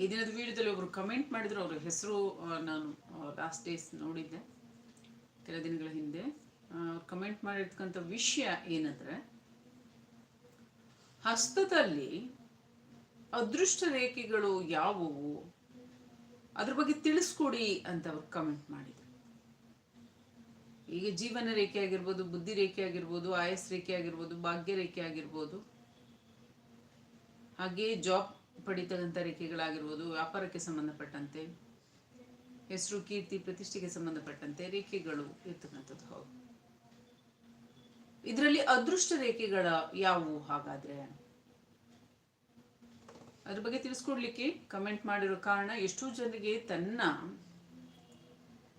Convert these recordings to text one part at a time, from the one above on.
ಈ ದಿನದ ವಿಡಿಯೋದಲ್ಲಿ ಒಬ್ರು ಕಮೆಂಟ್ ಮಾಡಿದ್ರು, ಅವ್ರ ಹೆಸರು ನಾನು ಲಾಸ್ಟ್ ಡೇಸ್ ನೋಡಿದ್ದೆ, ಕೆಲ ದಿನಗಳ ಹಿಂದೆ. ಅವ್ರು ಕಮೆಂಟ್ ಮಾಡಿರ್ತಕ್ಕಂಥ ವಿಷಯ ಏನಂದ್ರೆ, ಹಸ್ತದಲ್ಲಿ ಅದೃಷ್ಟ ರೇಖೆಗಳು ಯಾವುವು? ಅದ್ರ ಬಗ್ಗೆ ತಿಳಿಸ್ಕೊಡಿ ಅಂತ ಅವ್ರು ಕಮೆಂಟ್ ಮಾಡಿದ್ರು. ಈಗ ಜೀವನ ರೇಖೆ ಆಗಿರ್ಬೋದು, ಬುದ್ಧಿ ರೇಖೆ ಆಗಿರ್ಬೋದು ಆಯಸ್ ರೇಖೆ ಆಗಿರ್ಬೋದು, ಭಾಗ್ಯ ರೇಖೆ ಆಗಿರ್ಬೋದು, ಹಾಗೆ ಜಾಬ್ ಪಡಿತಕ್ಕಂಥ ವ್ಯಾಪಾರಕ್ಕೆ ಸಂಬಂಧಪಟ್ಟಂತೆ, ಹೆಸರು, ಕೀರ್ತಿ, ಪ್ರತಿಷ್ಠೆಗೆ ಸಂಬಂಧಪಟ್ಟಂತೆ ರೇಖೆಗಳು ಇರ್ತಕ್ಕಂಥದ್ದು. ಹೌದು. ಇದರಲ್ಲಿ ಅದೃಷ್ಟ ರೇಖೆಗಳ ಯಾವುವು ಹಾಗಾದ್ರೆ? ಅದ್ರ ಬಗ್ಗೆ ತಿಳಿಸ್ಕೊಡ್ಲಿಕ್ಕೆ ಕಮೆಂಟ್ ಮಾಡಿರೋ ಕಾರಣ ಎಷ್ಟೋ ಜನರಿಗೆ ತನ್ನ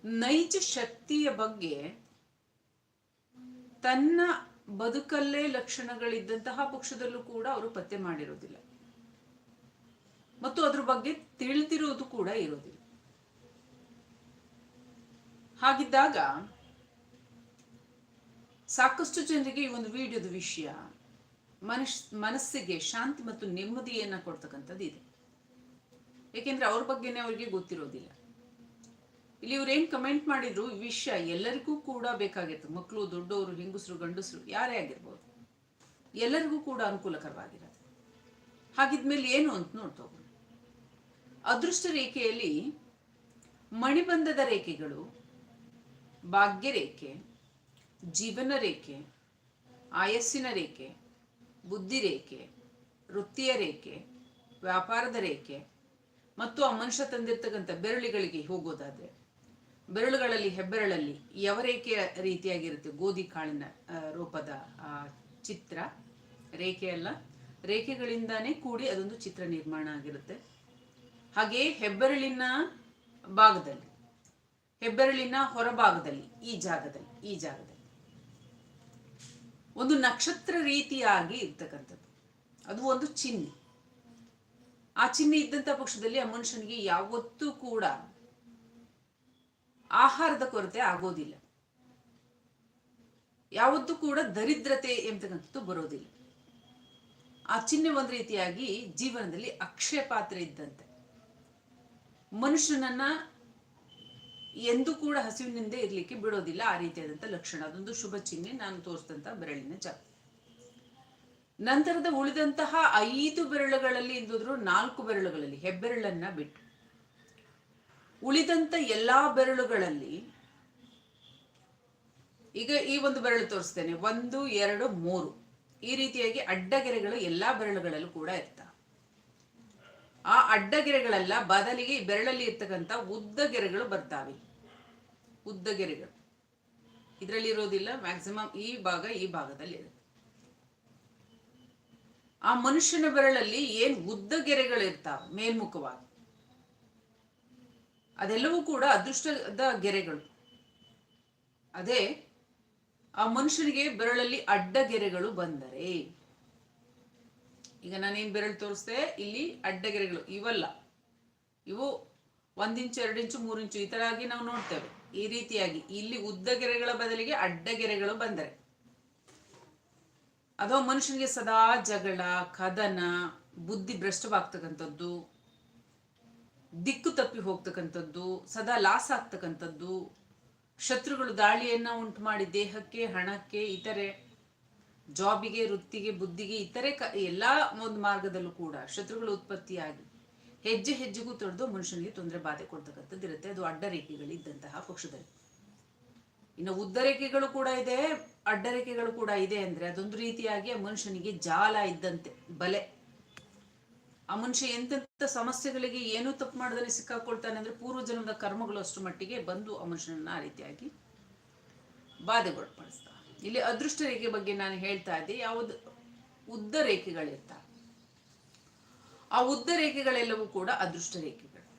ನೈಜ ಶಕ್ತಿಯ ಬಗ್ಗೆ ತನ್ನ ಬದುಕಲ್ಲೇ ಲಕ್ಷಣಗಳಿದ್ದಂತಹ ಪಕ್ಷದಲ್ಲೂ ಕೂಡ ಅವರು ಪತ್ತೆ ಮಾಡಿರೋದಿಲ್ಲ. ಮತ್ತು ಅದ್ರ ಬಗ್ಗೆ ತಿಳಿದಿರೋದು ಕೂಡ ಇರೋದಿಲ್ಲ ಹಾಗಿದ್ದಾಗ ಸಾಕಷ್ಟು ಜನರಿಗೆ ಈ ಒಂದು ವಿಡಿಯೋದ ವಿಷಯ ಮನಸ್ ಮನಸ್ಸಿಗೆ ಶಾಂತಿ ಮತ್ತು ನೆಮ್ಮದಿಯನ್ನು ಕೊಡ್ತಕ್ಕಂಥದ್ದು ಇದೆ. ಏಕೆಂದ್ರೆ ಅವ್ರ ಬಗ್ಗೆನೇ ಅವ್ರಿಗೆ ಗೊತ್ತಿರೋದಿಲ್ಲ. ಇಲ್ಲಿ ಇವ್ರು ಏನು ಕಮೆಂಟ್ ಮಾಡಿದ್ರು, ಈ ವಿಷಯ ಎಲ್ಲರಿಗೂ ಕೂಡ ಬೇಕಾಗಿತ್ತು. ಮಕ್ಕಳು ದೊಡ್ಡವರು, ಹೆಂಗಸರು, ಗಂಡಸರು, ಯಾರೇ ಆಗಿರ್ಬೋದು. ಎಲ್ಲರಿಗೂ ಕೂಡ ಅನುಕೂಲಕರವಾಗಿರೋದು. ಹಾಗಿದ್ಮೇಲೆ ಏನು ಅಂತ ನೋಡ್ತಾ ಹೋಗೋಣ. ಅದೃಷ್ಟ ರೇಖೆಯಲ್ಲಿ ಮಣಿಬಂಧದ ರೇಖೆಗಳು ಭಾಗ್ಯ ರೇಖೆ ಜೀವನ ರೇಖೆ ಆಯಸ್ಸಿನ ರೇಖೆ ಬುದ್ಧಿ ರೇಖೆ ವೃತ್ತಿಯ ರೇಖೆ, ವ್ಯಾಪಾರದ ರೇಖೆ ಮತ್ತು ಆ ಮನುಷ್ಯ ತಂದಿರ್ತಕ್ಕಂಥ ಬೆರಳುಗಳಿಗೆ ಹೋಗೋದಾದ್ರೆ, ಬೆರಳುಗಳಲ್ಲಿ, ಹೆಬ್ಬೆರಳಲ್ಲಿ ಯಾವ ರೇಖೆಯ ರೀತಿಯಾಗಿರುತ್ತೆ ಗೋಧಿ ಕಾಳಿನ ರೂಪದ, ಆ, ಚಿತ್ರ? ರೇಖೆ ಅಲ್ಲ. ರೇಖೆಗಳಿಂದಾನೇ ಕೂಡಿ ಅದೊಂದು ಚಿತ್ರ ನಿರ್ಮಾಣ ಆಗಿರುತ್ತೆ. ಹಾಗೆಯೇ ಹೆಬ್ಬೆರಳಿನ ಭಾಗದಲ್ಲಿ, ಹೆಬ್ಬೆರಳಿನ ಹೊರಭಾಗದಲ್ಲಿ, ಈ ಜಾಗದಲ್ಲಿ ಈ ಜಾಗದಲ್ಲಿ. ಒಂದು ನಕ್ಷತ್ರ ರೀತಿಯಾಗಿ ಇರ್ತಕ್ಕಂಥದ್ದು. ಅದು ಒಂದು ಚಿಹ್ನೆ. ಆ ಚಿಹ್ನೆ ಇದ್ದಂತ ಪಕ್ಷದಲ್ಲಿ ಆ ಮನುಷ್ಯನಿಗೆ ಯಾವತ್ತೂ ಕೂಡ ಆಹಾರದ ಕೊರತೆ ಆಗೋದಿಲ್ಲ. ಯಾವತ್ತೂ ಕೂಡ ದರಿದ್ರತೆ ಎಂಬತಕ್ಕಂಥದ್ದು ಬರೋದಿಲ್ಲ. ಆ ಚಿಹ್ನೆ ಒಂದು ರೀತಿಯಾಗಿ ಜೀವನದಲ್ಲಿ ಅಕ್ಷಯ ಪಾತ್ರ ಇದ್ದಂತೆ. ಮನುಷ್ಯನನ್ನ ಎಂದೂ ಕೂಡ ಹಸಿವಿನಿಂದ ಇರ್ಲಿಕ್ಕೆ ಬಿಡೋದಿಲ್ಲ ಆ ರೀತಿಯಾದಂಥ ಲಕ್ಷಣ. ಅದೊಂದು ಶುಭ ಚಿಹ್ನೆ. ನಾನು ತೋರಿಸಿದಂಥ ಬೆರಳಿನ ಜಾಗ ನಂತರದ ಉಳಿದಂತಹ ಐದು ಬೆರಳುಗಳಲ್ಲಿ ಇದ್ದಿದ್ರು ನಾಲ್ಕು ಬೆರಳುಗಳಲ್ಲಿ ಹೆಬ್ಬೆರಳನ್ನ ಬಿಟ್ಟು, ಉಳಿದಂತ ಎಲ್ಲಾ ಬೆರಳುಗಳಲ್ಲಿ, ಈಗ ಈ ಒಂದು ಬೆರಳು ತೋರಿಸ್ತೇನೆ. ಒಂದು, ಎರಡು, ಮೂರು. ಈ ರೀತಿಯಾಗಿ ಅಡ್ಡಗೆರೆಗಳು ಎಲ್ಲಾ ಬೆರಳುಗಳಲ್ಲೂ ಕೂಡ ಇರ್ತಾವೆ. ಆ ಅಡ್ಡಗೆರೆಗಳೆಲ್ಲ ಬದಲಿಗೆ ಈ ಬೆರಳಲ್ಲಿ ಇರ್ತಕ್ಕಂಥ ಉದ್ದ ಗೆರೆಗಳು ಬರ್ತಾವೆ. ಉದ್ದ ಗೆರೆಗಳು. ಇದರಲ್ಲಿ ಇರೋದಿಲ್ಲ ಮ್ಯಾಕ್ಸಿಮಮ್ ಈ ಭಾಗ, ಈ ಭಾಗದಲ್ಲಿ ಇರುತ್ತೆ. ಆ ಮನುಷ್ಯನ ಬೆರಳಲ್ಲಿ ಏನ್ ಉದ್ದ ಗೆರೆಗಳು ಇರ್ತಾವೆ, ಮೇಲ್ಮುಖವಾಗಿ. ಅದೆಲ್ಲವೂ ಕೂಡ ಅದೃಷ್ಟದ ಗೆರೆಗಳು. ಅದೇ, ಆ ಮನುಷ್ಯನಿಗೆ ಬೆರಳಲ್ಲಿ ಅಡ್ಡ ಗೆರೆಗಳು ಬಂದರೆ ಈಗ ನಾನೇನು ಬೆರಳು ತೋರಿಸ್ದೆ? ಇಲ್ಲಿ ಅಡ್ಡಗೆರೆಗಳು, ಇವಲ್ಲ. ಇವು ಒಂದು ಇಂಚು ಎರಡು ಇಂಚು ಮೂರು ಇಂಚು ಈ ತರ ಆಗಿ ನಾವು ನೋಡ್ತೇವೆ. ಈ ರೀತಿಯಾಗಿ ಇಲ್ಲಿ ಉದ್ದ ಗೆರೆಗಳ ಬದಲಿಗೆ ಅಡ್ಡಗೆರೆಗಳು ಬಂದರೆ. ಅದು ಮನುಷ್ಯನಿಗೆ ಸದಾ ಜಗಳ, ಕದನ, ಬುದ್ಧಿ ಭ್ರಷ್ಟವಾಗ್ತಕ್ಕಂಥದ್ದು, ದಿಕ್ಕು ತಪ್ಪಿ ಹೋಗ್ತಕ್ಕಂಥದ್ದು, ಸದಾ ಲಾಸ್ ಆಗ್ತಕ್ಕಂಥದ್ದು, ಶತ್ರುಗಳು ದಾಳಿಯನ್ನ ಉಂಟು ಮಾಡಿ ದೇಹಕ್ಕೆ, ಹಣಕ್ಕೆ, ಇತರೆ ಜಾಬಿಗೆ, ವೃತ್ತಿಗೆ, ಬುದ್ಧಿಗೆ ಇತರೆ ಕ, ಎಲ್ಲ ಒಂದು ಮಾರ್ಗದಲ್ಲೂ ಕೂಡ ಶತ್ರುಗಳು ಉತ್ಪತ್ತಿಯಾಗಿ ಹೆಜ್ಜೆ ಹೆಜ್ಜೆಗೂ ತೊಡೆದು ಮನುಷ್ಯನಿಗೆ ತೊಂದರೆ ಬಾಧೆ ಕೊಡ್ತಕ್ಕಂಥದ್ದು ಇರುತ್ತೆ ಅದು ಅಡ್ಡ ರೇಖೆಗಳಿದ್ದಂತಹ ಪಕ್ಷದಲ್ಲಿ. ಇನ್ನು ಉದ್ದರೇಖೆಗಳು ಕೂಡ ಇದೆ ಅಡ್ಡರೇಖೆಗಳು ಕೂಡ ಇದೆ ಅಂದ್ರೆ ಅದೊಂದು ರೀತಿಯಾಗಿ ಆ ಮನುಷ್ಯನಿಗೆ ಜಾಲ ಇದ್ದಂತೆ, ಬಲೆ. ಆ ಮನುಷ್ಯ ಎಂತೆಂತ ಸಮಸ್ಯೆಗಳಿಗೆ ಏನು ತಪ್ಪು ಮಾಡದಲ್ಲಿ ಸಿಕ್ಕಾಕೊಳ್ತಾನೆ ಅಂದ್ರೆ ಪೂರ್ವ ಜನ್ಮದ ಕರ್ಮಗಳು ಅಷ್ಟು ಮಟ್ಟಿಗೆ ಬಂದು ಆ ಮನುಷ್ಯನನ್ನ ಆ ರೀತಿಯಾಗಿ ಬಾಧೆಗೊಳಪಡಿಸ್ತಾ ಇಲ್ಲಿ ಅದೃಷ್ಟ ರೇಖೆ ಬಗ್ಗೆ ನಾನು ಹೇಳ್ತಾ ಇದ್ದೆ, ಯಾವುದು ಉದ್ದ ರೇಖೆಗಳಿರ್ತಾವೆ ಆ ಉದ್ದ ರೇಖೆಗಳೆಲ್ಲವೂ ಕೂಡ ಅದೃಷ್ಟ ರೇಖೆಗಳು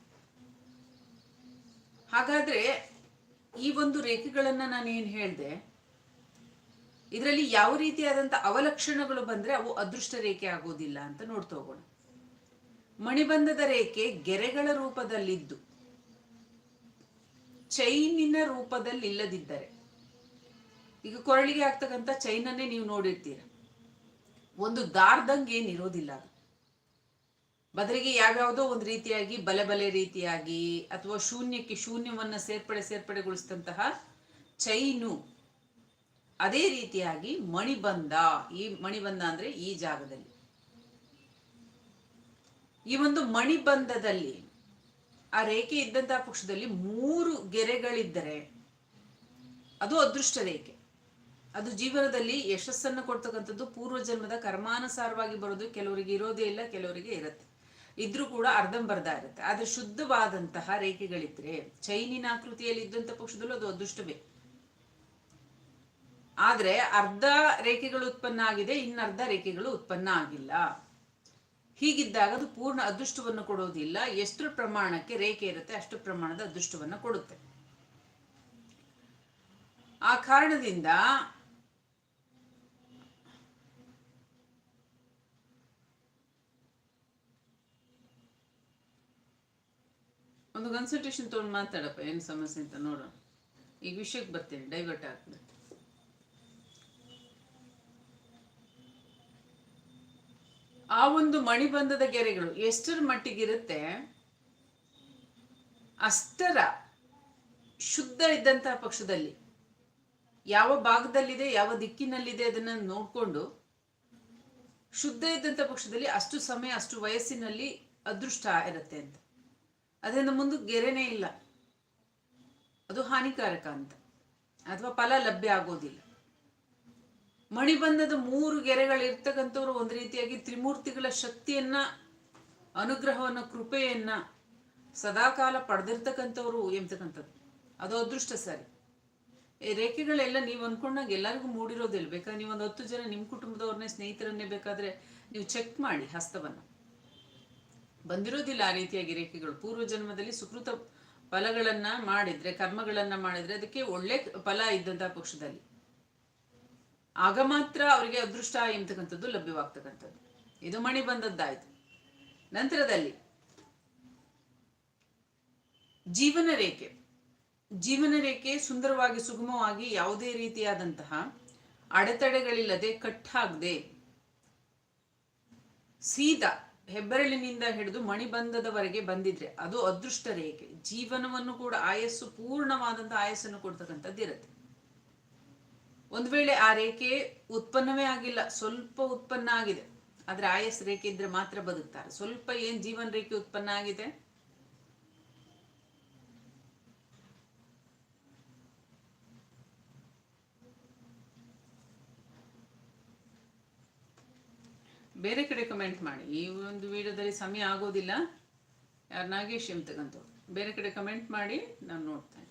ಹಾಗಾದ್ರೆ ಈ ಒಂದು ರೇಖೆಗಳನ್ನ ನಾನು ಏನ್ ಹೇಳ್ದೆ, ಇದರಲ್ಲಿ ಯಾವ ರೀತಿಯಾದಂತ ಅವಲಕ್ಷಣಗಳು ಬಂದ್ರೆ ಅವು ಅದೃಷ್ಟ ರೇಖೆ ಆಗೋದಿಲ್ಲ ಅಂತ ನೋಡ್ತಾ ಹೋಗೋಣ. ಮಣಿಬಂಧದ ರೇಖೆ ಗೆರೆಗಳ ರೂಪದಲ್ಲಿದ್ದು, ಚೈನಿನ ರೂಪದಲ್ಲಿ ಇಲ್ಲದಿದ್ದರೆ ಈಗ ಕೊರಳಿಗೆ ಆಗ್ತಕ್ಕಂಥ ಚೈನನ್ನೇ ನೀವು ನೋಡಿರ್ತೀರ. ಒಂದು ದಾರ್ದಂಗೆ ಏನಿರೋದಿಲ್ಲ ಅದು. ಬದಲಿಗೆ ಯಾವ್ಯಾವುದೋ ಒಂದು ರೀತಿಯಾಗಿ, ಬಲೆ ಬಲೆ ರೀತಿಯಾಗಿ ಅಥವಾ ಶೂನ್ಯಕ್ಕೆ ಶೂನ್ಯವನ್ನ ಸೇರ್ಪಡೆ ಸೇರ್ಪಡೆಗೊಳಿಸಿದಂತಹ ಚೈನು. ಅದೇ ರೀತಿಯಾಗಿ ಮಣಿಬಂಧ. ಈ ಮಣಿಬಂಧ ಅಂದ್ರೆ ಈ ಜಾಗದಲ್ಲಿ. ಈ ಒಂದು ಮಣಿಬಂಧದಲ್ಲಿ ಆ ರೇಖೆ ಇದ್ದಂತಹ ಪಕ್ಷದಲ್ಲಿ ಮೂರು ಗೆರೆಗಳಿದ್ದರೆ ಅದು ಅದೃಷ್ಟ ರೇಖೆ. ಅದು ಜೀವನದಲ್ಲಿ ಯಶಸ್ಸನ್ನು ಕೊಡ್ತಕ್ಕಂಥದ್ದು ಪೂರ್ವ ಜನ್ಮದ ಕರ್ಮಾನುಸಾರವಾಗಿ ಬರೋದು ಕೆಲವರಿಗೆ ಇರೋದೇ ಇಲ್ಲ, ಕೆಲವರಿಗೆ ಇರುತ್ತೆ. ಇದ್ರೂ ಕೂಡ ಅರ್ಧಂಬರ್ಧ ಇರುತ್ತೆ. ಆದ್ರೆ ಶುದ್ಧವಾದಂತಹ ರೇಖೆಗಳಿದ್ರೆ ಚೈನಿನ ಆಕೃತಿಯಲ್ಲಿ ಇದ್ದಂತ ಪಕ್ಷದಲ್ಲೂ ಅದು ಅದೃಷ್ಟವೇ. ಆದ್ರೆ ಅರ್ಧ ರೇಖೆಗಳು ಉತ್ಪನ್ನ ಆಗಿದೆ ಇನ್ನರ್ಧ ರೇಖೆಗಳು ಉತ್ಪನ್ನ ಆಗಿಲ್ಲ. ಹೀಗಿದ್ದಾಗ ಅದು ಪೂರ್ಣ ಅದೃಷ್ಟವನ್ನು ಕೊಡೋದಿಲ್ಲ. ಎಷ್ಟು ಪ್ರಮಾಣಕ್ಕೆ ರೇಖೆ ಇರುತ್ತೆ, ಅಷ್ಟು ಪ್ರಮಾಣದ ಅದೃಷ್ಟವನ್ನು ಕೊಡುತ್ತೆ. ಆ ಕಾರಣದಿಂದ ಒಂದು ಕನ್ಸಲ್ಟೇಷನ್ ತೊಗೊಂಡು ಮಾತಾಡಪ್ಪ, ಏನು ಸಮಸ್ಯೆ ಅಂತ ನೋಡೋಣ ಈಗ ವಿಷಯಕ್ಕೆ ಬರ್ತೀನಿ ಡೈವರ್ಟ್ ಆಗ್ತದೆ. ಆ ಒಂದು ಮಣಿಬಂಧದ ಗೆರೆಗಳು ಎಷ್ಟರ ಮಟ್ಟಿಗಿರುತ್ತೆ? ಅಷ್ಟರ ಶುದ್ಧ ಇದ್ದಂತಹ ಪಕ್ಷದಲ್ಲಿ. ಯಾವ ಭಾಗದಲ್ಲಿದೆ, ಯಾವ ದಿಕ್ಕಿನಲ್ಲಿದೆ ಅದನ್ನ ನೋಡ್ಕೊಂಡು ಶುದ್ಧ ಇದ್ದಂಥ ಪಕ್ಷದಲ್ಲಿ ಅಷ್ಟು ಸಮಯ, ಅಷ್ಟು ವಯಸ್ಸಿನಲ್ಲಿ ಅದೃಷ್ಟ ಇರುತ್ತೆ ಅಂತ. ಅದರಿಂದ ಮುಂದೆ ಗೆರೆನೇ ಇಲ್ಲ. ಅದು ಹಾನಿಕಾರಕ ಅಂತ. ಅಥವಾ ಫಲ ಲಭ್ಯ ಆಗೋದಿಲ್ಲ. ಮಣಿಬಂಧದ ಮೂರು ಗೆರೆಗಳಿರ್ತಕ್ಕಂಥವ್ರು ಒಂದು ರೀತಿಯಾಗಿ ತ್ರಿಮೂರ್ತಿಗಳ ಶಕ್ತಿಯನ್ನ, ಅನುಗ್ರಹವನ್ನ, ಕೃಪೆಯನ್ನ ಸದಾಕಾಲ ಪಡೆದಿರ್ತಕ್ಕಂಥವ್ರು ಎಂಬತಕ್ಕಂಥದ್ದು. ಅದು ಅದೃಷ್ಟ ಸರಿ. ರೇಖೆಗಳೆಲ್ಲ ನೀವು ಅನ್ಕೊಂಡಾಗ ಎಲ್ಲರಿಗೂ ಮೂಡಿರೋದಿಲ್ಲ. ಬೇಕಾದ್ರೆ ನೀವು ಒಂದು ಹತ್ತು ಜನ ನಿಮ್ಮ ಕುಟುಂಬದವ್ರನ್ನೇ, ಸ್ನೇಹಿತರನ್ನೇ ಬೇಕಾದ್ರೆ ನೀವು ಚೆಕ್ ಮಾಡಿ ಹಸ್ತವನ್ನ. ಬಂದಿರೋದಿಲ್ಲ ಆ ರೀತಿಯಾಗಿ ರೇಖೆಗಳು ಪೂರ್ವ ಜನ್ಮದಲ್ಲಿ ಸುಕೃತ ಫಲಗಳನ್ನ ಮಾಡಿದ್ರೆ, ಕರ್ಮಗಳನ್ನ ಮಾಡಿದ್ರೆ ಅದಕ್ಕೆ ಒಳ್ಳೆ ಫಲ ಇದ್ದಂತಹ ಪಕ್ಷದಲ್ಲಿ. ಆಗ ಮಾತ್ರ ಅವರಿಗೆ ಅದೃಷ್ಟ ಎಂಬತಕ್ಕಂಥದ್ದು ಲಭ್ಯವಾಗ್ತಕ್ಕಂಥದ್ದು. ಇದು ಮಣಿ ಬಂದದ್ದಾಯ್ತು. ನಂತರದಲ್ಲಿ ಜೀವನ ರೇಖೆ. ಜೀವನ ರೇಖೆ ಸುಂದರವಾಗಿ ಸುಗಮವಾಗಿ ಯಾವುದೇ ರೀತಿಯಾದಂತಹ ಅಡೆತಡೆಗಳಿಲ್ಲದೆ ಕಟ್ಟಾಗದೆ ಸೀದಾ ಹೆಬ್ಬೆರಳಿನಿಂದ ಹಿಡಿದು ಮಣಿಬಂಧದವರೆಗೆ ಬಂದಿದ್ರೆ ಅದು ಅದೃಷ್ಟ ರೇಖೆ. ಜೀವನವನ್ನು ಕೂಡ ಆಯಸ್ಸು ಪೂರ್ಣವಾದಂತಹ ಆಯಸ್ಸನ್ನು ಕೊಡ್ತಕ್ಕಂಥದ್ದು ಇರುತ್ತೆ. ಒಂದು ವೇಳೆ ಆ ರೇಖೆ ಉತ್ಪನ್ನವೇ ಆಗಿಲ್ಲ, ಸ್ವಲ್ಪ ಉತ್ಪನ್ನ ಆಗಿದೆ, ಆದ್ರೆ ಆಯಸ್ ರೇಖೆ ಇದ್ರೆ ಮಾತ್ರ ಬದುಕ್ತಾರೆ. ಸ್ವಲ್ಪ ಏನ್ ಜೀವನ ರೇಖೆ ಉತ್ಪನ್ನ ಆಗಿದೆ? ಬೇರೆ ಕಡೆ ಕಮೆಂಟ್ ಮಾಡಿ. ಈ ಒಂದು ವಿಡಿಯೋದಲ್ಲಿ ಸಮಯ ಆಗೋದಿಲ್ಲ. ಯಾರು ನಾಗೇಶ್ ಎಂತಕ್ಕಂಥ ಬೇರೆ ಕಡೆ ಕಮೆಂಟ್ ಮಾಡಿ, ನಾನು ನೋಡ್ತೇನೆ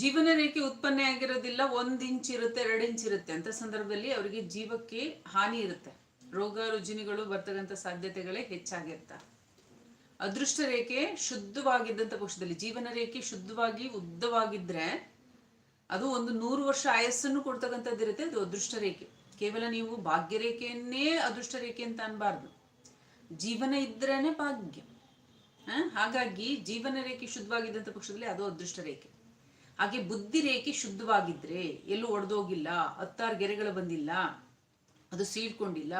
ಜೀವನ ರೇಖೆ ಉತ್ಪನ್ನ ಆಗಿರೋದಿಲ್ಲ, ಒಂದ್ ಇಂಚ್ ಇರುತ್ತೆ, ಎರಡು ಇಂಚ್ ಇರುತ್ತೆ. ಅಂತ ಸಂದರ್ಭದಲ್ಲಿ ಅವರಿಗೆ ಜೀವಕ್ಕೆ ಹಾನಿ ಇರುತ್ತೆ. ರೋಗ ರುಜಿನಿಗಳು ಬರ್ತಕ್ಕಂಥ ಸಾಧ್ಯತೆಗಳೇ ಹೆಚ್ಚಾಗಿರ್ತಾರೆ ಅದೃಷ್ಟ ರೇಖೆ ಶುದ್ಧವಾಗಿದ್ದಂಥ ಪಕ್ಷದಲ್ಲಿ, ಜೀವನ ರೇಖೆ ಶುದ್ಧವಾಗಿ ಉದ್ದವಾಗಿದ್ರೆ ಅದು ಒಂದು ನೂರು ವರ್ಷ ಆಯಸ್ಸನ್ನು ಕೊಡ್ತಕ್ಕಂಥದ್ದಿರುತ್ತೆ, ಅದು ಅದೃಷ್ಟ ರೇಖೆ. ಕೇವಲ ನೀವು ಭಾಗ್ಯ ರೇಖೆಯನ್ನೇ ಅದೃಷ್ಟ ರೇಖೆ ಅಂತ ಅನ್ಬಾರ್ದು. ಜೀವನ ಇದ್ರೇನೆ ಭಾಗ್ಯ. ಹಾಗಾಗಿ ಜೀವನ ರೇಖೆ ಶುದ್ಧವಾಗಿದ್ದಂಥ ಪಕ್ಷದಲ್ಲಿ ಅದು ಅದೃಷ್ಟ ರೇಖೆ ಹಾಗೆ ಬುದ್ಧಿ ರೇಖೆ ಶುದ್ಧವಾಗಿದ್ರೆ ಎಲ್ಲೂ ಒಡೆದೋಗಿಲ್ಲ, ಹತ್ತಾರು ಗೆರೆಗಳು ಬಂದಿಲ್ಲ, ಅದು ಸೀಳ್ಕೊಂಡಿಲ್ಲ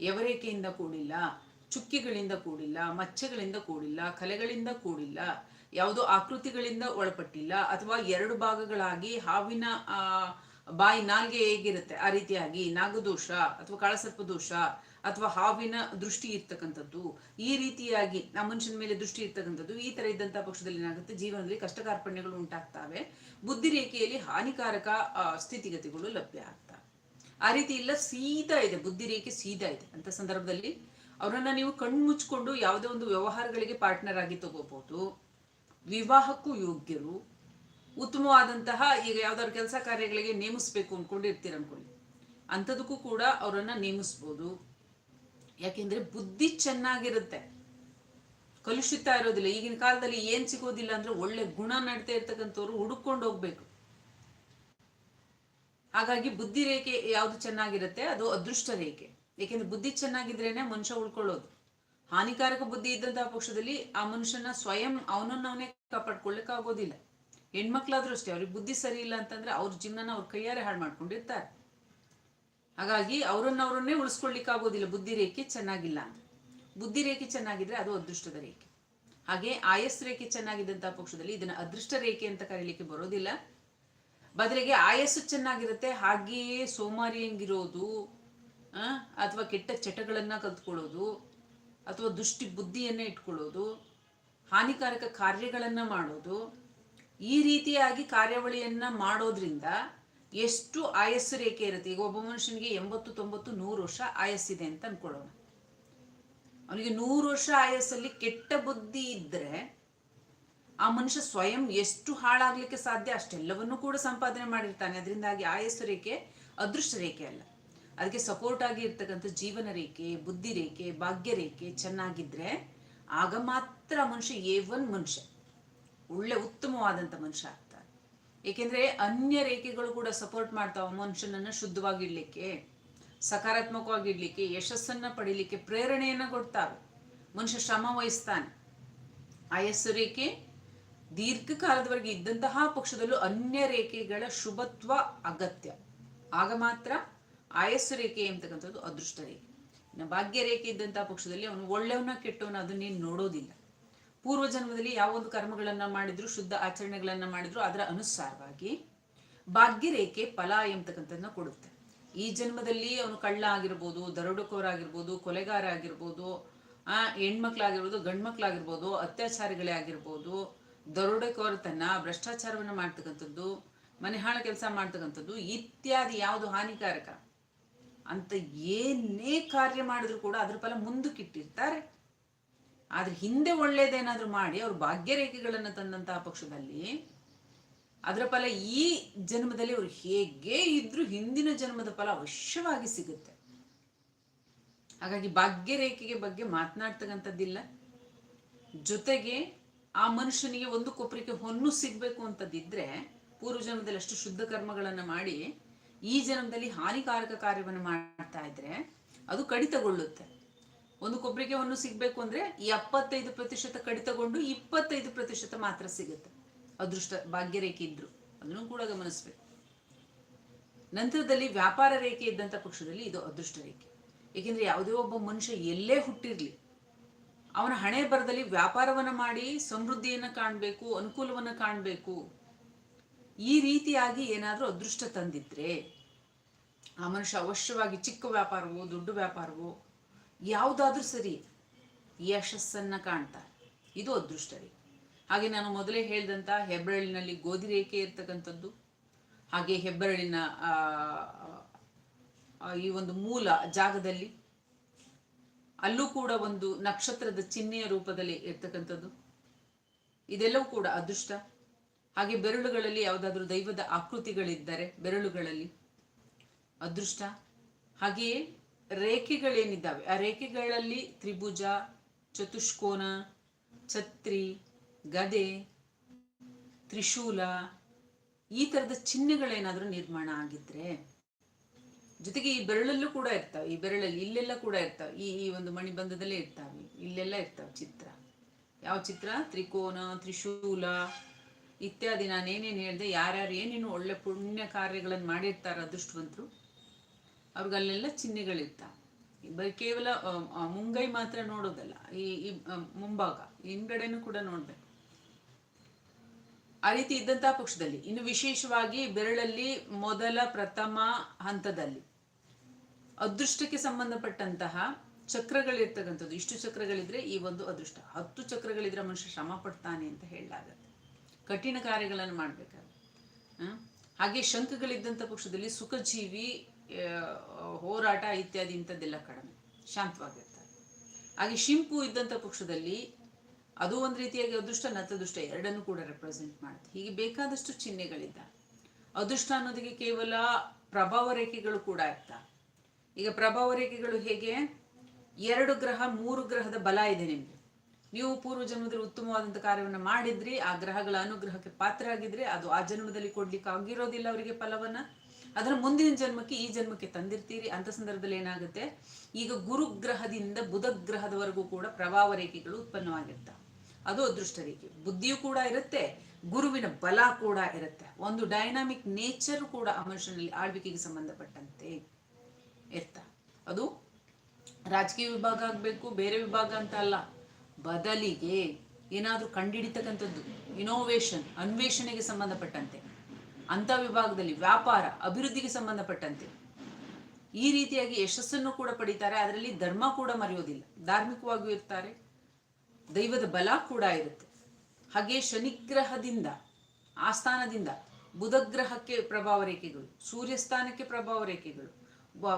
ಯವರೇಖೆಯಿಂದ ಕೂಡಿಲ್ಲ, ಚುಕ್ಕಿಗಳಿಂದ ಕೂಡಿಲ್ಲ, ಮಚ್ಚೆಗಳಿಂದ ಕೂಡಿಲ್ಲ, ಕಲೆಗಳಿಂದ ಕೂಡಿಲ್ಲ, ಯಾವುದೋ ಆಕೃತಿಗಳಿಂದ ಒಳಪಟ್ಟಿಲ್ಲ, ಅಥವಾ ಎರಡು ಭಾಗಗಳಾಗಿ ಹಾವಿನ ಆ ಬಾಯಿ ನಾಲ್ಗೆ ಹೇಗಿರುತ್ತೆ? ಆ ರೀತಿಯಾಗಿ ನಾಗದೋಷ ಅಥವಾ ಕಾಳಸರ್ಪ ದೋಷ ಅಥವಾ ಹಾವಿನ ದೃಷ್ಟಿ ಇರ್ತಕ್ಕಂಥದ್ದು, ಈ ರೀತಿಯಾಗಿ ಆ ಮನುಷ್ಯನ ಮೇಲೆ ದೃಷ್ಟಿ ಇರ್ತಕ್ಕಂಥದ್ದು, ಈ ತರ ಇದ್ದಂತಹ ಪಕ್ಷದಲ್ಲಿ ಏನಾಗುತ್ತೆ? ಜೀವನದಲ್ಲಿ ಕಷ್ಟ ಕಾರ್ಪಣ್ಯಗಳು ಉಂಟಾಗ್ತವೆ. ಬುದ್ಧಿ ರೇಖೆಯಲ್ಲಿ ಹಾನಿಕಾರಕ ಸ್ಥಿತಿಗತಿಗಳು ಲಭ್ಯ ಆಗ್ತವೆ ಆ ರೀತಿ ಇಲ್ಲ, ಸೀದಾ ಇದೆ. ಬುದ್ಧಿ ರೇಖೆ ಸೀದಾ ಇದೆ. ಅಂತ ಸಂದರ್ಭದಲ್ಲಿ ಅವರನ್ನ ನೀವು ಕಣ್ಣು ಮುಚ್ಕೊಂಡು ಯಾವುದೇ ಒಂದು ವ್ಯವಹಾರಗಳಿಗೆ ಪಾರ್ಟ್ನರ್ ಆಗಿ ತಗೋಬಹುದು ವಿವಾಹಕ್ಕೂ ಯೋಗ್ಯರು ಉತ್ತಮವಾದಂತಹ ಈಗ ಯಾವ್ದಾದ್ರು ಕೆಲಸ ಕಾರ್ಯಗಳಿಗೆ ನೇಮಿಸ್ಬೇಕು ಅನ್ಕೊಂಡಿರ್ತೀರ ಅನ್ಕೊಳ್ಳಿ. ಅಂಥದಕ್ಕೂ ಕೂಡ ಅವರನ್ನ ನೇಮಿಸ್ಬೋದು. ಯಾಕೆಂದ್ರೆ ಬುದ್ಧಿ ಚೆನ್ನಾಗಿರುತ್ತೆ. ಕಲುಷಿತ ಇರೋದಿಲ್ಲ. ಈಗಿನ ಕಾಲದಲ್ಲಿ ಏನ್ ಸಿಗೋದಿಲ್ಲ ಅಂದ್ರೆ ಒಳ್ಳೆ ಗುಣ ನಡ್ತಾ ಇರ್ತಕ್ಕಂಥವ್ರು ಹುಡುಕೊಂಡು ಹೋಗ್ಬೇಕು. ಹಾಗಾಗಿ ಬುದ್ಧಿ ರೇಖೆ ಯಾವ್ದು ಚೆನ್ನಾಗಿರುತ್ತೆ? ಅದು ಅದೃಷ್ಟ ರೇಖೆ. ಯಾಕೆಂದ್ರೆ ಬುದ್ಧಿ ಚೆನ್ನಾಗಿದ್ರೇನೆ ಮನುಷ್ಯ ಉಳ್ಕೊಳ್ಳೋದು. ಹಾನಿಕಾರಕ ಬುದ್ಧಿ ಇದ್ದಂತಹ ಪಕ್ಷದಲ್ಲಿ ಆ ಮನುಷ್ಯನ ಸ್ವಯಂ ಅವನನ್ನ ಕಾಪಾಡ್ಕೊಳ್ಳಿಕ್ ಆಗೋದಿಲ್ಲ ಹೆಣ್ಮಕ್ಳಾದ್ರೂ ಅಷ್ಟೇ, ಅವ್ರಿಗೆ ಬುದ್ಧಿ ಸರಿ ಇಲ್ಲ ಅಂತಂದ್ರೆ ಅವ್ರ ಜೀವನನ ಅವ್ರ ಕೈಯಾರೆ ಹಾಳು ಮಾಡ್ಕೊಂಡಿರ್ತಾರೆ. ಹಾಗಾಗಿ ಅವರನ್ನು ಅವರನ್ನೇ ಉಳಿಸ್ಕೊಳ್ಲಿಕ್ಕೆ ಆಗೋದಿಲ್ಲ, ಬುದ್ಧಿ ರೇಖೆ ಚೆನ್ನಾಗಿಲ್ಲ ಬುದ್ಧಿ ರೇಖೆ ಚೆನ್ನಾಗಿದ್ರೆ ಅದು ಅದೃಷ್ಟದ ರೇಖೆ. ಹಾಗೆ ಆಯಸ್ ರೇಖೆ ಚೆನ್ನಾಗಿದ್ದಂತಹ ಪಕ್ಷದಲ್ಲಿ ಇದನ್ನ ಅದೃಷ್ಟ ರೇಖೆ ಅಂತ ಕರೀಲಿಕ್ಕೆ ಬರೋದಿಲ್ಲ. ಬದಲಿಗೆ ಆಯಸ್ಸು ಚೆನ್ನಾಗಿರುತ್ತೆ, ಹಾಗೆಯೇ ಸೋಮಾರಿ ಹೆಂಗಿರೋದು ಅಥವಾ ಕೆಟ್ಟ ಚಟಗಳನ್ನ ಕಲ್ತ್ಕೊಳ್ಳೋದು, ಅಥವಾ ದುಷ್ಟಿ ಬುದ್ಧಿಯನ್ನ ಇಟ್ಕೊಳ್ಳೋದು, ಹಾನಿಕಾರಕ ಕಾರ್ಯಗಳನ್ನ ಮಾಡೋದು ಈ ರೀತಿಯಾಗಿ ಕಾರ್ಯಾವಳಿಯನ್ನ ಮಾಡೋದ್ರಿಂದ ಎಷ್ಟು ಆಯಸ್ಸು ರೇಖೆ ಇರುತ್ತೆ? ಈಗ ಒಬ್ಬ ಮನುಷ್ಯನಿಗೆ ಎಂಬತ್ತು, ತೊಂಬತ್ತು, ನೂರು ವರ್ಷ ಆಯಸ್ಸಿದೆ ಅಂತ ಅನ್ಕೊಳ್ಳೋಣ. ಅವನಿಗೆ ನೂರು ವರ್ಷ ಆಯಸ್ಸಲ್ಲಿ ಕೆಟ್ಟ ಬುದ್ಧಿ ಇದ್ರೆ ಆ ಮನುಷ್ಯ ಸ್ವಯಂ ಎಷ್ಟು ಹಾಳಾಗ್ಲಿಕ್ಕೆ ಸಾಧ್ಯ ಅಷ್ಟೆಲ್ಲವನ್ನೂ ಕೂಡ ಸಂಪಾದನೆ ಮಾಡಿರ್ತಾನೆ. ಅದರಿಂದಾಗಿ ಆಯಸ್ಸು ರೇಖೆ ಅದೃಷ್ಟ ರೇಖೆ ಅಲ್ಲ. ಅದಕ್ಕೆ ಸಪೋರ್ಟ್ ಆಗಿ ಇರ್ತಕ್ಕಂಥ ಜೀವನ ರೇಖೆ, ಬುದ್ಧಿ ರೇಖೆ, ಭಾಗ್ಯ ರೇಖೆ ಚೆನ್ನಾಗಿದ್ರೆ ಆಗ ಮಾತ್ರ ಮನುಷ್ಯ ಎ ಒನ್ ಮನುಷ್ಯ. ಒಳ್ಳೆ ಉತ್ತಮವಾದಂಥ ಮನುಷ್ಯ ಆಗ್ತಾನೆ. ಏಕೆಂದ್ರೆ ಅನ್ಯ ರೇಖೆಗಳು ಕೂಡ ಸಪೋರ್ಟ್ ಮಾಡ್ತಾವ ಮನುಷ್ಯನನ್ನ ಶುದ್ಧವಾಗಿಡ್ಲಿಕ್ಕೆ, ಸಕಾರಾತ್ಮಕವಾಗಿಡ್ಲಿಕ್ಕೆ, ಯಶಸ್ಸನ್ನ ಪಡಿಲಿಕ್ಕೆ ಪ್ರೇರಣೆಯನ್ನ ಕೊಡ್ತಾವೆ. ಮನುಷ್ಯ ಶ್ರಮ ವಹಿಸ್ತಾನೆ. ಆಯಸ್ಸು ರೇಖೆ ದೀರ್ಘಕಾಲದವರೆಗೆ ಇದ್ದಂತಹ ಪಕ್ಷದಲ್ಲೂ ಅನ್ಯ ರೇಖೆಗಳ ಶುಭತ್ವ ಅಗತ್ಯ. ಆಗ ಮಾತ್ರ ಆಯಸ್ಸು ರೇಖೆ ಎಂತಕ್ಕಂಥದ್ದು ಅದೃಷ್ಟ ರೇಖೆ. ಭಾಗ್ಯ ರೇಖೆ ಇದ್ದಂತಹ ಪಕ್ಷದಲ್ಲಿ ಅವನು ಒಳ್ಳೆಯವನ ಕೆಟ್ಟವನ ಅದನ್ನೇನು ನೋಡೋದಿಲ್ಲ. ಪೂರ್ವ ಜನ್ಮದಲ್ಲಿ ಯಾವೊಂದು ಕರ್ಮಗಳನ್ನ ಮಾಡಿದ್ರು, ಶುದ್ಧ ಆಚರಣೆಗಳನ್ನ ಮಾಡಿದ್ರು, ಅದರ ಅನುಸಾರವಾಗಿ ಭಾಗ್ಯ ರೇಖೆ ಫಲ ಎಂಬತಕ್ಕಂಥದ್ದನ್ನ ಕೊಡುತ್ತೆ. ಈ ಜನ್ಮದಲ್ಲಿ ಅವನು ಕಳ್ಳ ಆಗಿರ್ಬೋದು, ದರೋಡುಕೋರಾಗಿರ್ಬೋದು ಕೊಲೆಗಾರ ಆಗಿರ್ಬೋದು ಆ, ಹೆಣ್ಮಕ್ಳಾಗಿರ್ಬೋದು, ಗಂಡ್ಮಕ್ಳಾಗಿರ್ಬೋದು, ಅತ್ಯಾಚಾರಿಗಳೇ ಆಗಿರ್ಬೋದು, ದರೋಡೆಕೋರತನ, ಭ್ರಷ್ಟಾಚಾರವನ್ನು ಮಾಡ್ತಕ್ಕಂಥದ್ದು ಮನೆಹಾಳ ಕೆಲಸ ಮಾಡ್ತಕ್ಕಂಥದ್ದು, ಇತ್ಯಾದಿ ಯಾವುದು ಹಾನಿಕಾರಕ? ಅಂತ ಏನೇ ಕಾರ್ಯ ಮಾಡಿದ್ರು ಕೂಡ ಅದ್ರ ಫಲ ಮುಂದಕ್ಕಿಟ್ಟಿರ್ತಾರೆ. ಆದ್ರೆ ಹಿಂದೆ ಒಳ್ಳೇದೇನಾದ್ರೂ ಮಾಡಿ ಅವ್ರು ಭಾಗ್ಯ ರೇಖೆಗಳನ್ನು ತಂದಂತಹ ಪಕ್ಷದಲ್ಲಿ ಅದರ ಫಲ ಈ ಜನ್ಮದಲ್ಲಿ ಅವ್ರು ಹೇಗೆ ಇದ್ರು ಹಿಂದಿನ ಜನ್ಮದ ಫಲ ಅವಶ್ಯವಾಗಿ ಸಿಗುತ್ತೆ. ಹಾಗಾಗಿ ಭಾಗ್ಯ ರೇಖೆಗೆ ಬಗ್ಗೆ ಮಾತನಾಡ್ತಕ್ಕಂಥದ್ದಿಲ್ಲ. ಜೊತೆಗೆ ಆ ಮನುಷ್ಯನಿಗೆ ಒಂದು ಕೊಪ್ಪರಿಗೆ ಹೊನ್ನು ಸಿಗ್ಬೇಕು ಅಂತದಿದ್ರೆ ಪೂರ್ವ ಜನ್ಮದಲ್ಲಿ ಅಷ್ಟು ಶುದ್ಧ ಕರ್ಮಗಳನ್ನು ಮಾಡಿ ಈ ಜನ್ಮದಲ್ಲಿ ಹಾನಿಕಾರಕ ಕಾರ್ಯವನ್ನು ಮಾಡ್ತಾ ಇದ್ರೆ ಅದು ಕಡಿತಗೊಳ್ಳುತ್ತೆ. ಒಂದು ಕೊಬ್ಬರಿಗೆ ಹೊನ್ನು ಸಿಗ್ಬೇಕು ಅಂದ್ರೆ ಎಪ್ಪತ್ತೈದು ಪ್ರತಿಶತ ಕಡಿತಗೊಂಡು ಇಪ್ಪತ್ತೈದು ಪ್ರತಿಶತ ಮಾತ್ರ ಸಿಗುತ್ತೆ. ಅದೃಷ್ಟ ಭಾಗ್ಯ ರೇಖೆ ಇದ್ರು. ಅದನ್ನು ಕೂಡ ಗಮನಿಸ್ಬೇಕು. ನಂತರದಲ್ಲಿ ವ್ಯಾಪಾರ ರೇಖೆ ಇದ್ದಂತ ಪಕ್ಷದಲ್ಲಿ ಇದು ಅದೃಷ್ಟ ರೇಖೆ. ಏಕೆಂದ್ರೆ ಯಾವುದೇ ಒಬ್ಬ ಮನುಷ್ಯ ಎಲ್ಲೇ ಹುಟ್ಟಿರ್ಲಿ, ಅವನ ಹಣೆ ಬರದಲ್ಲಿ ವ್ಯಾಪಾರವನ್ನ ಮಾಡಿ ಸಮೃದ್ಧಿಯನ್ನ ಕಾಣಬೇಕು, ಅನುಕೂಲವನ್ನ ಕಾಣಬೇಕು, ಈ ರೀತಿಯಾಗಿ ಏನಾದರೂ ಅದೃಷ್ಟ ತಂದಿದ್ರೆ, ಆ ಮನುಷ್ಯ ಅವಶ್ಯವಾಗಿ ಚಿಕ್ಕ ವ್ಯಾಪಾರವೋ, ದೊಡ್ಡ ವ್ಯಾಪಾರವೋ ಯಾವುದಾದ್ರೂ ಸರಿ ಯಶಸ್ಸನ್ನ ಕಾಣ್ತಾರೆ ಇದು ಅದೃಷ್ಟ ರೀ ಹಾಗೆ ನಾನು ಮೊದಲೇ ಹೇಳಿದಂಥ ಹೆಬ್ಬೆರಳಿನಲ್ಲಿ ಗೋಧಿ ರೇಖೆ ಇರ್ತಕ್ಕಂಥದ್ದು, ಹಾಗೆ ಹೆಬ್ಬೆರಳಿನ ಈ ಒಂದು ಮೂಲ ಜಾಗದಲ್ಲಿ ಅಲ್ಲೂ ಕೂಡ ಒಂದು ನಕ್ಷತ್ರದ ಚಿಹ್ನೆಯ ರೂಪದಲ್ಲಿ ಇರ್ತಕ್ಕಂಥದ್ದು. ಇದೆಲ್ಲವೂ ಕೂಡ ಅದೃಷ್ಟ. ಹಾಗೆ ಬೆರಳುಗಳಲ್ಲಿ ಯಾವುದಾದ್ರೂ ದೈವದ ಆಕೃತಿಗಳಿದ್ದರೆ, ಬೆರಳುಗಳಲ್ಲಿ ಅದೃಷ್ಟ. ಹಾಗೆಯೇ ರೇಖೆಗಳೇನಿದ್ದಾವೆ? ಆ ರೇಖೆಗಳಲ್ಲಿ ತ್ರಿಭುಜ, ಚತುಷ್ಕೋನ, ಛತ್ರಿ, ಗದೆ, ತ್ರಿಶೂಲ, ಈ ತರದ ಚಿಹ್ನೆಗಳೇನಾದರೂ ನಿರ್ಮಾಣ ಆಗಿದ್ರೆ, ಜೊತೆಗೆ ಈ ಬೆರಳಲ್ಲೂ ಕೂಡ ಇರ್ತಾವೆ. ಈ ಬೆರಳಲ್ಲಿ ಇಲ್ಲೆಲ್ಲ ಕೂಡ ಇರ್ತಾವೆ. ಈ ಈ ಒಂದು ಮಣಿಬಂಧದಲ್ಲೇ ಇರ್ತಾವೆ. ಇಲ್ಲೆಲ್ಲ ಇರ್ತಾವೆ ಚಿತ್ರ. ಯಾವ ಚಿತ್ರ? ತ್ರಿಕೋನ, ತ್ರಿಶೂಲ, ಇತ್ಯಾದಿ. ನಾನೇನೇನು ಹೇಳಿದೆ, ಯಾರ್ಯಾರು ಏನೇನು ಒಳ್ಳೆ ಪುಣ್ಯ ಕಾರ್ಯಗಳನ್ನು ಮಾಡಿರ್ತಾರ ಅದೃಷ್ಟವಂತರು ಅವ್ರಿಗಲ್ಲೆಲ್ಲ ಚಿಹ್ನೆಗಳಿರ್ತಾವೆ ಬರೀ ಕೇವಲ ಮುಂಗೈ ಮಾತ್ರ ನೋಡೋದಲ್ಲ, ಈ ಮುಂಭಾಗ, ಹಿಂದ್ಗಡೆನೂ ಕೂಡ ನೋಡ್ಬೇಕು. ಆ ರೀತಿ ಇದ್ದಂತಹ ಪಕ್ಷದಲ್ಲಿ, ಇನ್ನು ವಿಶೇಷವಾಗಿ ಬೆರಳಲ್ಲಿ ಮೊದಲ ಪ್ರಥಮ ಹಂತದಲ್ಲಿ. ಅದೃಷ್ಟಕ್ಕೆ ಸಂಬಂಧಪಟ್ಟಂತಹ ಚಕ್ರಗಳಿರ್ತಕ್ಕಂಥದ್ದು. ಇಷ್ಟು ಚಕ್ರಗಳಿದ್ರೆ ಈ ಒಂದು ಅದೃಷ್ಟ. ಹತ್ತು ಚಕ್ರಗಳಿದ್ರೆ ಮನುಷ್ಯ ಶ್ರಮ ಪಡ್ತಾನೆ ಅಂತ ಹೇಳಲಾಗತ್ತೆ. ಕಠಿಣ ಕಾರ್ಯಗಳನ್ನು ಮಾಡ್ಬೇಕಾದ್ರೆ. ಹಾಗೆ ಶಂಖಗಳಿದ್ದಂಥ ಪಕ್ಷದಲ್ಲಿ ಸುಖಜೀವಿ ಹೋರಾಟ ಇತ್ಯಾದಿ ಇಂಥದ್ದೆಲ್ಲ ಕಡಿಮೆ, ಶಾಂತವಾಗಿರ್ತಾರೆ. ಹಾಗೆ ಶಿಂಪು ಇದ್ದಂಥ ಪಕ್ಷದಲ್ಲಿ ಅದು ಒಂದು ರೀತಿಯಾಗಿ ಅದೃಷ್ಟ, ನತದೃಷ್ಟ ಎರಡನ್ನೂ ಕೂಡ ರೆಪ್ರೆಸೆಂಟ್ ಮಾಡುತ್ತೆ. ಹೀಗೆ ಬೇಕಾದಷ್ಟು ಚಿಹ್ನೆಗಳಿದ್ದ. ಅದೃಷ್ಟ ಅನ್ನೋದಕ್ಕೆ ಕೇವಲ ಪ್ರಭಾವ ರೇಖೆಗಳು ಕೂಡ ಇರ್ತಾ. ಈಗ ಪ್ರಭಾವ ರೇಖೆಗಳು ಹೇಗೆ? ಎರಡು ಗ್ರಹ, ಮೂರು ಗ್ರಹದ ಬಲ ಇದೆ ನಿಮಗೆ. ನೀವು ಪೂರ್ವ ಜನ್ಮದಲ್ಲಿ ಉತ್ತಮವಾದಂಥ ಕಾರ್ಯವನ್ನು ಮಾಡಿದ್ರಿ, ಆ ಗ್ರಹಗಳ ಅನುಗ್ರಹಕ್ಕೆ ಪಾತ್ರ ಆಗಿದ್ರೆ ಅದು ಆ ಜನ್ಮದಲ್ಲಿ ಕೊಡ್ಲಿಕ್ಕೆ ಆಗಿರೋದಿಲ್ಲ ಅವರಿಗೆ ಫಲವನ್ನ. ಅದರ ಮುಂದಿನ ಜನ್ಮಕ್ಕೆ ಈ ಜನ್ಮಕ್ಕೆ ತಂದಿರ್ತೀರಿ. ಅಂತ ಸಂದರ್ಭದಲ್ಲಿ ಏನಾಗುತ್ತೆ? ಈಗ ಗುರು ಗ್ರಹದಿಂದ ಬುಧ ಗ್ರಹದವರೆಗೂ ಕೂಡ ಪ್ರಭಾವ ರೇಖೆಗಳು ಉತ್ಪನ್ನವಾಗಿರ್ತವೆ. ಅದು ಅದೃಷ್ಟ ರೇಖೆ. ಬುದ್ಧಿಯೂ ಕೂಡ ಇರುತ್ತೆ, ಗುರುವಿನ ಬಲ ಕೂಡ ಇರುತ್ತೆ. ಒಂದು ಡೈನಾಮಿಕ್ ನೇಚರ್ ಕೂಡ ಆ ಮನುಷ್ಯನಲ್ಲಿ ಆಳ್ವಿಕೆಗೆ ಸಂಬಂಧಪಟ್ಟಂತೆ ಇರ್ತ ಅದು ರಾಜಕೀಯ ವಿಭಾಗ ಆಗಬೇಕು, ಬೇರೆ ವಿಭಾಗ ಅಂತ ಅಲ್ಲ. ಬದಲಿಗೆ ಏನಾದರೂ ಕಂಡಿಡಿತಕ್ಕಂಥದ್ದು ಇನೋವೇಷನ್ ಅನ್ವೇಷಣೆಗೆ ಸಂಬಂಧಪಟ್ಟಂತೆ. ಅಂಥ ವಿಭಾಗದಲ್ಲಿ ವ್ಯಾಪಾರ, ಅಭಿವೃದ್ಧಿಗೆ ಸಂಬಂಧಪಟ್ಟಂತೆ. ಈ ರೀತಿಯಾಗಿ ಯಶಸ್ಸನ್ನು ಕೂಡ ಪಡಿತಾರೆ. ಅದರಲ್ಲಿ ಧರ್ಮ ಕೂಡ ಮರೆಯೋದಿಲ್ಲ. ಧಾರ್ಮಿಕವಾಗಿಯೂ ಇರ್ತಾರೆ. ದೈವದ ಬಲ ಕೂಡ ಇರುತ್ತೆ. ಹಾಗೆ ಶನಿಗ್ರಹದಿಂದ, ಆಸ್ಥಾನದಿಂದ ಬುಧಗ್ರಹಕ್ಕೆ ಪ್ರಭಾವ ರೇಖೆಗಳು, ಸೂರ್ಯಸ್ಥಾನಕ್ಕೆ ಪ್ರಭಾವ ರೇಖೆಗಳು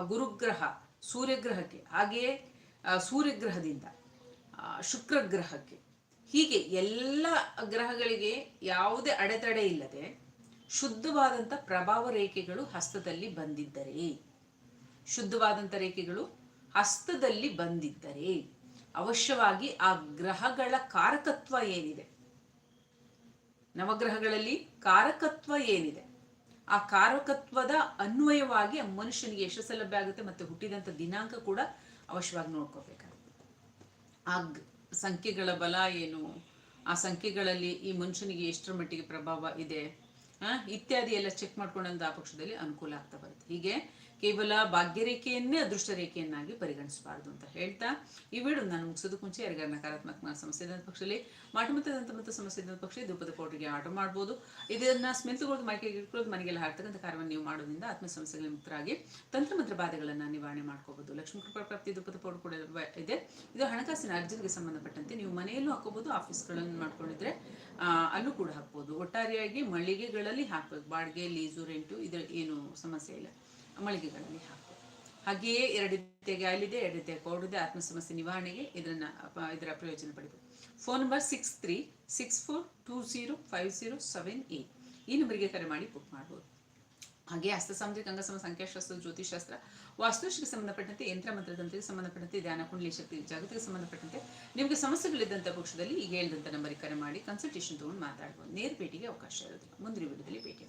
ಗುರುಗ್ರಹ, ಸೂರ್ಯಗ್ರಹಕ್ಕೆ, ಹಾಗೆಯೇ ಸೂರ್ಯಗ್ರಹದಿಂದ ಶುಕ್ರಗ್ರಹಕ್ಕೆ. ಹೀಗೆ ಎಲ್ಲ ಗ್ರಹಗಳಿಗೆ ಯಾವುದೇ ಅಡೆತಡೆ ಇಲ್ಲದೆ ಶುದ್ಧವಾದಂಥ ಪ್ರಭಾವ ರೇಖೆಗಳು ಹಸ್ತದಲ್ಲಿ ಬಂದಿದ್ದರೆ. ಶುದ್ಧವಾದಂಥ ರೇಖೆಗಳು ಹಸ್ತದಲ್ಲಿ ಬಂದಿದ್ದರೆ. ಅವಶ್ಯವಾಗಿ ಆ ಗ್ರಹಗಳ ಕಾರಕತ್ವ ಏನಿದೆ? ನವಗ್ರಹಗಳಲ್ಲಿ ಕಾರಕತ್ವ ಏನಿದೆ? ಆ ಕಾರಕತ್ವದ ಅನ್ವಯವಾಗಿ ಆ ಮನುಷ್ಯನಿಗೆ ಎಷ್ಟು ಸೌಲಭ್ಯ ಆಗುತ್ತೆ ಮತ್ತೆ ಹುಟ್ಟಿದಂಥ ದಿನಾಂಕ ಕೂಡ ಅವಶ್ಯವಾಗಿ ನೋಡ್ಕೋಬೇಕಾಗುತ್ತೆ. ಆ ಸಂಖ್ಯೆಗಳ ಬಲ ಏನು? ಆ ಸಂಖ್ಯೆಗಳಲ್ಲಿ ಈ ಮನುಷ್ಯನಿಗೆ ಎಷ್ಟರ ಮಟ್ಟಿಗೆ ಪ್ರಭಾವ ಇದೆ? ಇತ್ಯಾದಿ ಎಲ್ಲ ಚೆಕ್ ಮಾಡ್ಕೊಂಡಂತ ಆ ಪಕ್ಷದಲ್ಲಿ ಅನುಕೂಲ ಆಗ್ತಾ ಬರುತ್ತೆ. ಹೀಗೆ ಕೇವಲ ಭಾಗ್ಯರೇಖೆಯನ್ನೇ ಅದೃಷ್ಟ ರೇಖೆಯನ್ನಾಗಿ ಪರಿಗಣಿಸಬಾರದು ಅಂತ ಹೇಳ್ತಾ ಈ ವಿಡಿಯೋ ನಾನು ಮುಗಿಸೋದಕ್ಕೆ ಮುಂಚೆ ಯಾರಿಗಾರ ನಕಾರಾತ್ಮಕ ಸಮಸ್ಯೆ ಇದ್ದ ಪಕ್ಷದಲ್ಲಿ ಮಾಟಮತ ದಂತಮತ ಸಮಸ್ಯೆ ಇದ್ದ ಪಕ್ಷ ಧೂಪದ ಕೋಟಿಗೆ ಆರ್ಡರ್ ಮಾಡ್ಬೋದು. ಇದನ್ನ ಸ್ಮೆಲ್ತುಗೊಳ್ದು ಮೈಕೆಗೆ ಇಟ್ಕೊಳ್ಳೋದು ಮನೆಗೆಲ್ಲ ಹಾಕ್ತಕ್ಕಂಥ ಕಾರ್ಯವನ್ನು ನೀವು ಮಾಡೋದ್ರಿಂದ ಆತ್ಮ ಸಮಸ್ಯೆಗಳ ಮುಕ್ತರಾಗಿ ತಂತ್ರಮಂತ್ರ ಬಾಧೆಗಳನ್ನು ನಿವಾರಣೆ ಮಾಡ್ಕೋಬಹುದು ಲಕ್ಷ್ಮೀ ಕೃಪಾ ಪ್ರಾಪ್ತಿ ಧೂಪದ ಪೌಡರ್ ಕೂಡ ಇದೆ. ಇದು ಹಣಕಾಸಿನ ಅರ್ಜಿಗೆ ಸಂಬಂಧಪಟ್ಟಂತೆ ನೀವು ಮನೆಯಲ್ಲೂ ಹಾಕೋಬಹುದು ಆಫೀಸ್ಗಳನ್ನು ಮಾಡ್ಕೊಂಡಿದ್ರೆ ಅಲ್ಲೂ ಕೂಡ ಹಾಕ್ಬೋದು. ಒಟ್ಟಾರೆಯಾಗಿ ಮಳಿಗೆಗಳಲ್ಲಿ ಹಾಕ್ಬೇಕು ಬಾಡಿಗೆ ಲೀಸು ರೆಂಟು ಇದರ ಮಳಿಗೆಗಳಲ್ಲಿ ಹಾಕಿ. ಹಾಗೆಯೇ ಎರಡು ರೀತಿಯಾಗಿ ಎರಡಿದ್ದೆ ಪೌಡರ್ ಆತ್ಮ ಸಮಸ್ಯೆ ನಿವಾರಣೆಗೆ ಇದನ್ನ ಇದರ ಪ್ರಯೋಜನ ಪಡಿಬೋದು phone number six three six four two zero five zero seven eight ಈ ನಂಬರಿಗೆ ಕರೆ ಮಾಡಿ ಬುಕ್ ಮಾಡ್ಬೋದು. ಹಾಗೆ ಹಸ್ತಸಾಮುದ್ರಿಕ ಅಂಗಸಮ ಸಂಖ್ಯಾಶಾಸ್ತ್ರ ಜ್ಯೋತಿಷಾಸ್ತ್ರ ವಾಸ್ತುಶಿಗೆ ಸಂಬಂಧಪಟ್ಟಂತೆ, ಯಂತ್ರ ಮಂತ್ರತಂತ್ರಕ್ಕೆ ಸಂಬಂಧಪಟ್ಟಂತೆ, ಧ್ಯಾನ, ಕುಂಡಲಿ ಶಕ್ತಿ ಜಾಗತಿಗೆ ಸಂಬಂಧಪಟ್ಟಂತೆ ನಿಮಗೆ ಸಮಸ್ಯೆಗಳಿದ್ದಂಥ ಪಕ್ಷದಲ್ಲಿ ಈಗ ಹೇಳಿದಂಥ ನಂಬರಿಗೆ ಕರೆ ಮಾಡಿ ಕನ್ಸಲ್ಟೇಷನ್ ತಗೊಂಡು ಮಾತಾಡ್ಬೋದು. ನೇರ ಭೇಟಿಗೆ ಅವಕಾಶ ಇರೋದಿಲ್ಲ. ಮುಂದಿನ ವಿಡಿಯೋದಲ್ಲಿ ಭೇಟಿ